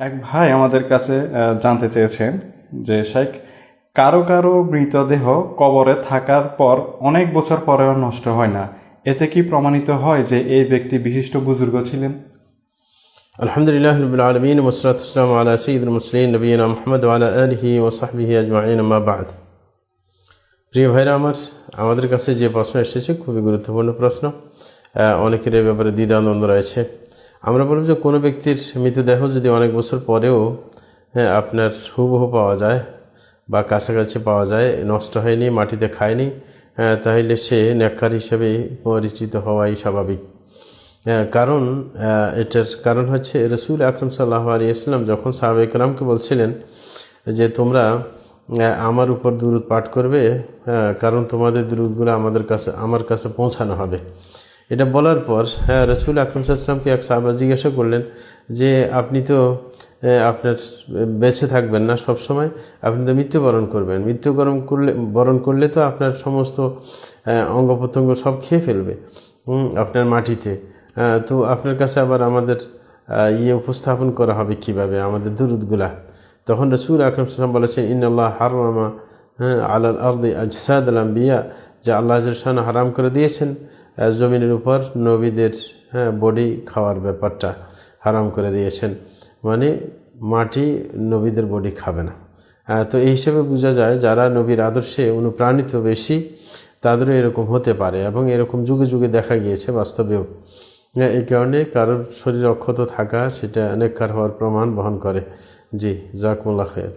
এক ভাই আমাদের কাছে জানতে চেয়েছেন যে শেখ কারও কারও মৃতদেহ কবরে থাকার পর অনেক বছর পরেও নষ্ট হয় না। এতে কি প্রমাণিত হয় যে এই ব্যক্তি বিশিষ্ট বুজুর্গ ছিলেন? আলহামদুলিল্লাহ রবিল আলমিন ওসলাতাম আলা সঈদুল মুসলিম নবীন মোহাম্মদ আলা আলহি ওসাহবিহি আজমাইন আম্মাবাদ প্রিয় ভাইরা আমার, আমাদের কাছে যে প্রশ্ন এসেছে, খুবই গুরুত্বপূর্ণ প্রশ্ন। অনেকের এই ব্যাপারে দ্বিধানন্দ রয়েছে। আমরা বলব যে কোনো ব্যক্তির মৃতদেহ যদি অনেক বছর পরেও হ্যাঁ, আপনার হুবহু পাওয়া যায় বা কাছাকাছি পাওয়া যায় নষ্ট হয়নি মাটিতে খায়নি আহ, তাহলে সে নেককার হিসেবে পরিচিত হওয়াই স্বাভাবিক। হ্যাঁ, কারণ এটার কারণ হচ্ছে রসুল আকরম সাল্লাহ আলী ইসলাম যখন সাহাবে রামকে বলছিলেন যে তোমরা আমার উপর দুরুদ পাঠ করবে হ্যাঁ, কারণ তোমাদের দুরুদগুলো আমাদের কাছে আমার কাছে পৌঁছানো হবে। এটা বলার পর হ্যাঁ রসুল আকরম সাল্লামকে এক সাহাবা জিজ্ঞাসা করলেন যে, আপনি তো আপনার বেঁচে থাকবেন না সব সময় আপনি তো মৃত্যুবরণ করবেন। মৃত্যুবরণ করলে, বরণ করলে তো আপনার সমস্ত অঙ্গ প্রত্যঙ্গ সব খেয়ে ফেলবে আপনার মাটিতে। তো আপনার কাছে আবার আমাদের ইয়ে উপস্থাপন করা হবে কীভাবে? আমাদের দুরুদগুলা। তখন রসুল আকরম সাল্লাম বলেছেন ইন্নআল্লাহ হারমামা হ্যাঁ আলাল আর্দি আজসাদ আলাম বিয়া যে আল্লাহ হারাম করে দিয়েছেন। জমিনের উপর নবীদের হ্যাঁ বডি খাওয়ার ব্যাপারটা হারাম করে দিয়েছেন। মানে মাটি নবীদের বডি খাবে না। তো এই হিসেবে বোঝা যায় যারা নবীর আদর্শে অনুপ্রাণিত বেশি তাদেরও এরকম হতে পারে এবং এরকম যুগে যুগে দেখা গিয়েছে বাস্তবেও। হ্যাঁ, এই কারণে কারোর শরীর অক্ষত থাকা সেটা অনেক কার হওয়ার প্রমাণ বহন করে। জি জাকমুল্লা খের